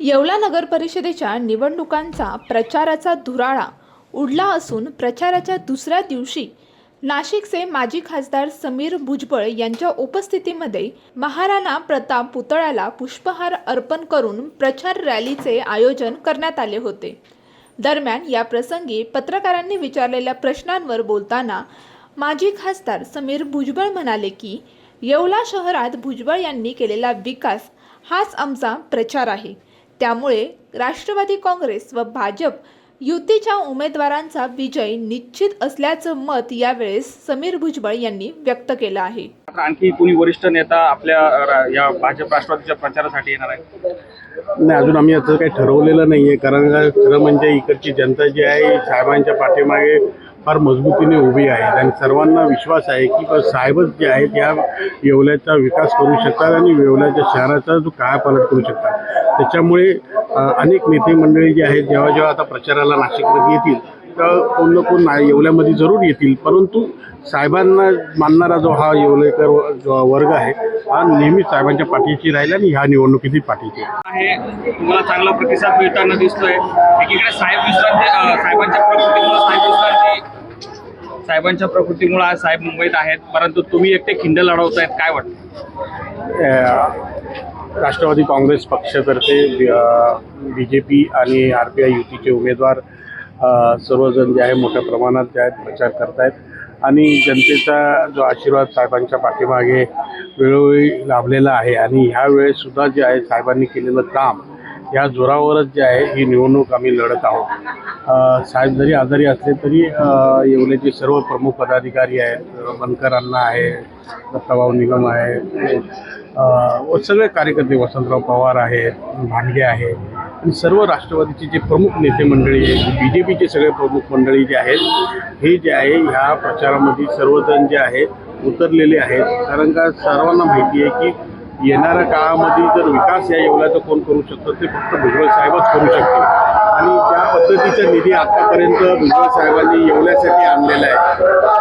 येवला नगर परिषदेच्या निवडणुकांचा प्रचाराचा धुराळा उडला असून प्रचाराच्या दुसऱ्या दिवशी नाशिकचे माजी खासदार समीर भुजबळ यांच्या उपस्थितीमध्ये महाराणा प्रताप पुतळ्याला पुष्पहार अर्पण करून प्रचार रॅलीचे आयोजन करण्यात आले होते. दरम्यान या प्रसंगी पत्रकारांनी विचारलेल्या प्रश्नांवर बोलताना माजी खासदार समीर भुजबळ म्हणाले की येवला शहरात भुजबळ यांनी केलेला विकास हाच आमचा प्रचार आहे. त्यामुळे राष्ट्रवादी काँग्रेस व भाजप युतीच्या उमेदवारांचा विजय निश्चित असल्याचं मत यावेळेस समीर भुजबळ यांनी व्यक्त केलं आहे. आणखी कोणी वरिष्ठ नेता आपल्या रा- या भाजप राष्ट्रवादीच्या प्रचारासाठी येणार आहे नाही अजून आम्ही असं काही ठरवलेलं नाही आहे कारण खरं म्हणजे इकडची जनता जी आहे साहेबांच्या पाठीमागे फार मजबूतीने उभी आहे. आणि सर्वांना विश्वास आहे की बस साहेबच जे आहेत या येवल्याचा विकास करू शकतात आणि येवल्याच्या शहराचा जो कायापालट करू शकतात. त्याच्यामुळे अनेक नेते मंडळी जी आहेत जेव्हा जेव्हा आता प्रचाराला नाशिकमध्ये येतील तर कोण ना कोण येवल्यामध्ये जरूर येतील. परंतु साहेबांना मानणारा जो हा येवलेकर वर्ग आहे हा नेहमीच साहेबांच्या पाठीशी राहील आणि ह्या निवडणुकीतील पाठीशी. आहे. तुम्हाला चांगला प्रतिसाद मिळताना दिसतोय. एकीकडे साहेब विश्रांती साहेबांच्या प्रकृतीमुळे साहेब विश्रांती साहेबांच्या प्रकृतीमुळे आज साहेब मुंबईत आहेत. परंतु तुम्ही एकटे खिंड लढवतायत काय वाटतं? राष्ट्रवादी काँग्रेस पक्षातर्फे बी जे पी आणि आर पी आय युतीचे उमेदवार सर्वजण जे आहे मोठ्या प्रमाणात जे आहेत प्रचार करतायत. आणि जनतेचा जो आशीर्वाद साहेबांच्या पाठीमागे वेळोवेळी लाभलेला आहे. आणि ह्यावेळेसुद्धा जे आहे साहेबांनी केलेलं काम या जोरावरच जे आहे ही निवडणूक आम्ही लढत आहोत. साहेब जरी आजारी असले तरी येवलेचे येवल्याचे सर्व प्रमुख पदाधिकारी आहेत बनकर अण्णा आहे दत्ताभाऊ निगम आहे व सगळे कार्यकर्ते वसंतराव पवार आहेत भांडगे आहे आणि सर्व राष्ट्रवादीचे जे प्रमुख नेते मंडळी आहेत बी जे पीचे सगळे प्रमुख मंडळी जे आहेत हे जे आहे ह्या प्रचारामध्ये सर्वजण जे आहे उतरलेले आहेत. कारण का सर्वांना माहिती आहे की येणाऱ्या काळामध्ये जर विकास या येवल्याचा कोण करू शकतो? ते फक्त भुजबळ साहेबच करू शकते आणि ज्या पद्धतीचा निधी आतापर्यंत भुजबळ साहेबांनी येवल्यासाठी आणलेला आहे.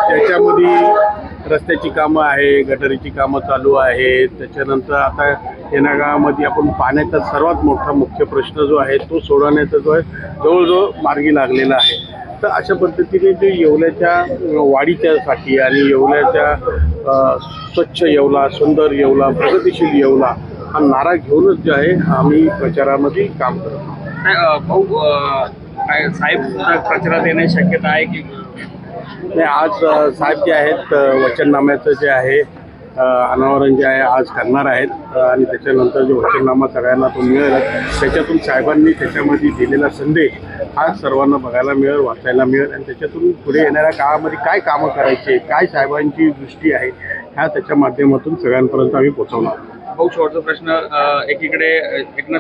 त्याच्यामध्ये रस्त्याची कामं आहे गटरीची कामं चालू आहेत. त्याच्यानंतर आता येण्या काळामध्ये आपण पाण्याचा सर्वात मोठा मुख्य प्रश्न जो आहे तो सोडवण्याचा जो आहे जवळजवळ मार्गी लागलेला आहे. तर अशा पद्धतीने जे येवल्याच्या वाढीच्यासाठी आणि येवल्याच्या स्वच्छ येवला सुंदर येवला प्रगतिशील येवला हा नारा घेऊनच जे आहे आम्ही प्रचारामध्ये काम करत. भाऊ काय साहेब प्रचारात येण्याची शक्यता आहे की नाही आज साहेब जे आहेत वचननाम्याचं जे आहे अनावरण जे आहे आज करणार आहेत. आणि त्याच्यानंतर जो वचननामा सगळ्यांना तो मिळेल त्याच्यातून साहेबांनी त्याच्यामध्ये दिलेला संदेश हा सर्वांना बघायला मिळेल वाचायला मिळेल. आणि त्याच्यातून पुढे येणाऱ्या काळामध्ये काय कामं करायचे काय साहेबांची दृष्टी आहे ह्या त्याच्या माध्यमातून सगळ्यांपर्यंत आम्ही पोहोचवणार. आहोत. भाऊ शेवटचा प्रश्न एकीकडे एकनाथ